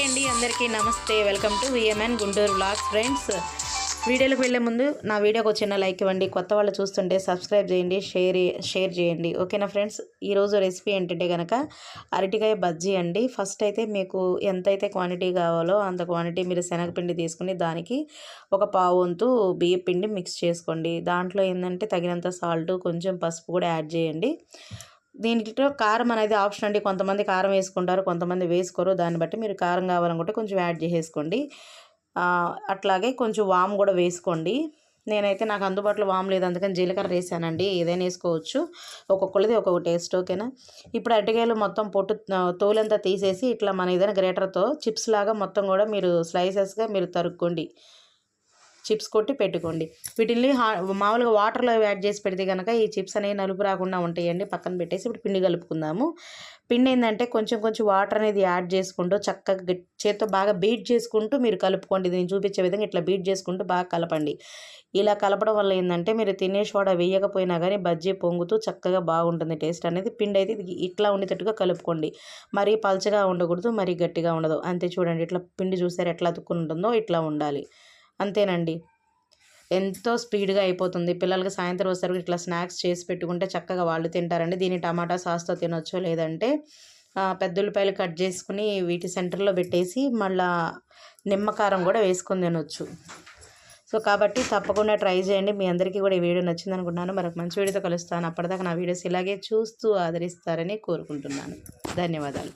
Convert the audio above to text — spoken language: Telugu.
హాయ్ అండి అందరికీ నమస్తే. Welcome to V M N Guntur blogs friends వీడియోలకు వెళ్ళే ముందు నా వీడియోకి వచ్చిన లైక్ ఇవ్వండి. కొత్త వాళ్ళు చూస్తుంటే సబ్స్క్రైబ్ చేయండి షేర్ షేర్ చేయండి. ఓకేనా ఫ్రెండ్స్ ఈరోజు రెసిపీ ఏంటంటే కనుక అరటికాయ బజ్జీ అండి. ఫస్ట్ అయితే మీకు ఎంతైతే క్వాంటిటీ కావాలో అంత క్వాంటిటీ మీరు శనగపిండి తీసుకుని దానికి ఒక పావు వంతు బియ్య పిండి మిక్స్ చేసుకోండి. దాంట్లో ఏంటంటే తగినంత సాల్ట్ కొంచెం పసుపు కూడా యాడ్ చేయండి. దీంట్లో కారం అనేది ఆప్షన్ అండి. కొంతమంది కారం వేసుకుంటారు కొంతమంది వేసుకోరు. దాన్ని బట్టి మీరు కారం కావాలనుకుంటే కొంచెం యాడ్ చేసేసుకోండి. అట్లాగే కొంచెం వామ్ కూడా వేసుకోండి. నేనైతే నాకు అందుబాటులో వామ్ లేదు. అందుకని జీలకర్ర వేసానండి. ఏదైనా వేసుకోవచ్చు. ఒక్కొక్కరిది ఒక్కొక్క టేస్ట్ ఓకేనా? ఇప్పుడు అరటికాయలు మొత్తం పొట్టు తోలంతా తీసేసి ఇట్లా మన ఏదైనా గ్రేటర్తో చిప్స్ లాగా మొత్తం కూడా మీరు స్లైసెస్గా మీరు తరుక్కోండి. చిప్స్ కొట్టి పెట్టుకోండి. వీటిని మామూలుగా వాటర్లో యాడ్ చేసి పెడితే కనుక ఈ చిప్స్ అనేవి నలుపు రాకుండా ఉంటాయండి. పక్కన పెట్టేసి ఇప్పుడు పిండి కలుపుకుందాము. పిండి ఏంటంటే కొంచెం కొంచెం వాటర్ అనేది యాడ్ చేసుకుంటూ చక్కగా చేత్తో బాగా బీట్ చేసుకుంటూ మీరు కలుపుకోండి. నేను చూపించే విధంగా ఇట్లా బీట్ చేసుకుంటూ బాగా కలపండి. ఇలా కలపడం వల్ల ఏంటంటే మీరు తినే సోడా వేయకపోయినా కానీ బజ్జీ పొంగుతూ చక్కగా బాగుంటుంది. టేస్ట్ అనేది పిండి అయితే ఇట్లా ఉండేటట్టుగా కలుపుకోండి. మరీ పల్చగా ఉండకూడదు మరీ గట్టిగా ఉండదు. అంతే చూడండి. ఇట్లా పిండి చూసారు ఎట్లా అతుక్కుని ఉంటుందో ఇట్లా ఉండాలి. అంతేనండి. ఎంతో స్పీడ్గా అయిపోతుంది. పిల్లలకి సాయంత్రం వచ్చేసరికి ఇట్లా స్నాక్స్ చేసి పెట్టుకుంటే చక్కగా వాళ్ళు తింటారండి. దీన్ని టమాటా సాస్తో తినొచ్చు లేదంటే పెద్ద ఉల్లిపాయలు కట్ చేసుకుని వీటి సెంటర్లో పెట్టేసి మళ్ళా నిమ్మకారం కూడా వేసుకొని తినొచ్చు. సో కాబట్టి తప్పకుండా ట్రై చేయండి. మీ అందరికీ కూడా ఈ వీడియో నచ్చింది అనుకుంటున్నాను మరొక మంచి వీడియోతో కలుస్తాను. అప్పటిదాకా నా వీడియోస్ ఇలాగే చూస్తూ ఆదరిస్తారని కోరుకుంటున్నాను. ధన్యవాదాలు.